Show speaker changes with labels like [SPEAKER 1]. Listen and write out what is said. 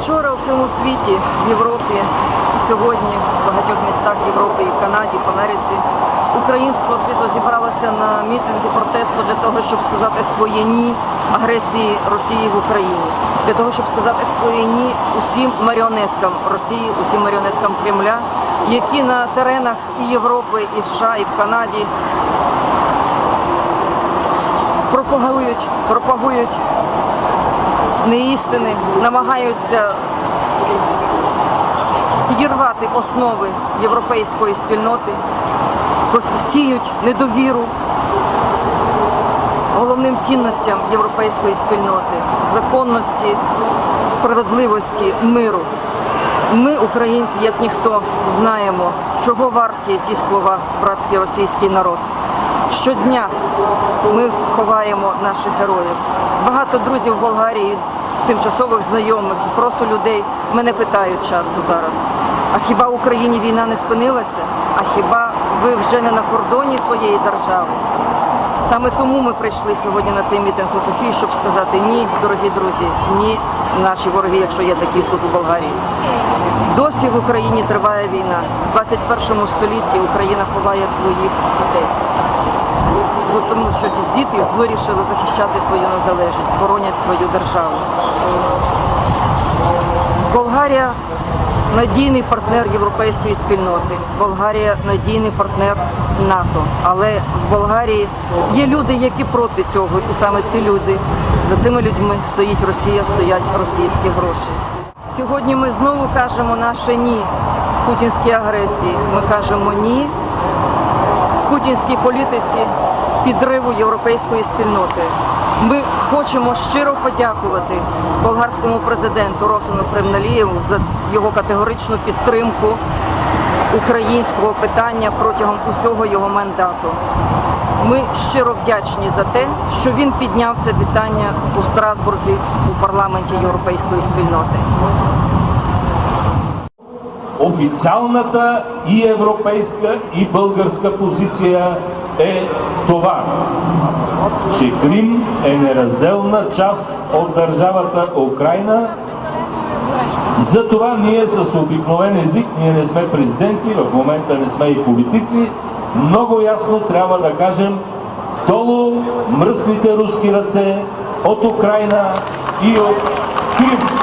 [SPEAKER 1] Вчора у всьому світі, в Європі, сьогодні в багатьох містах Європи і в Канаді, в Америці, українство світло зібралося на мітинги протесту для того, щоб сказати своє ні агресії Росії в Україні, для того, щоб сказати своє ні усім маріонеткам Росії, усім маріонеткам Кремля, які на теренах і Європи, і США, і в Канаді пропагують, пропагують неістини, намагаються підірвати основи європейської спільноти, сіють недовіру головним цінностям європейської спільноти, законності, справедливості, миру. Ми, українці, як ніхто, знаємо, чого варті ті слова братський російський народ. Щодня ми ховаємо наших героїв. Багато друзів в Болгарії, тимчасових знайомих, просто людей мене питають часто зараз. А хіба в Україні війна не спинилася? А хіба ви вже не на кордоні своєї держави? Саме тому ми прийшли сьогодні на цей мітинг у Софії, щоб сказати ні, дорогі друзі, ні, наші вороги, якщо є такі тут у Болгарії. Досі в Україні триває війна. В 21 столітті Україна ховає своїх дітей. Бо тому що ті діти вирішили захищати свою незалежність, боронять свою державу. Болгарія надійний партнер європейської спільноти. Болгарія надійний партнер НАТО. Але в Болгарії є люди, які проти цього, і саме ці люди за цими людьми стоїть Росія, стоять російські гроші. Сьогодні ми знову кажемо наше ні путінській агресії. Ми кажемо ні путінській політиці підриву європейської спільноти. Ми хочемо щиро подякувати болгарському президенту Росану Кремналієву за його категоричну підтримку українського питання протягом усього його мандату. Ми щиро вдячні за те, що він підняв це питання у Страсбурзі у парламенті європейської спільноти.
[SPEAKER 2] Официалната и европейска и българска позиция е това, че Крим е неразделна част от държавата Украина. Затова ние с обикновен език, ние не сме президенти, в момента не сме и политици, много ясно трябва да кажем долу мръсните руски ръце от Украина и от Крим.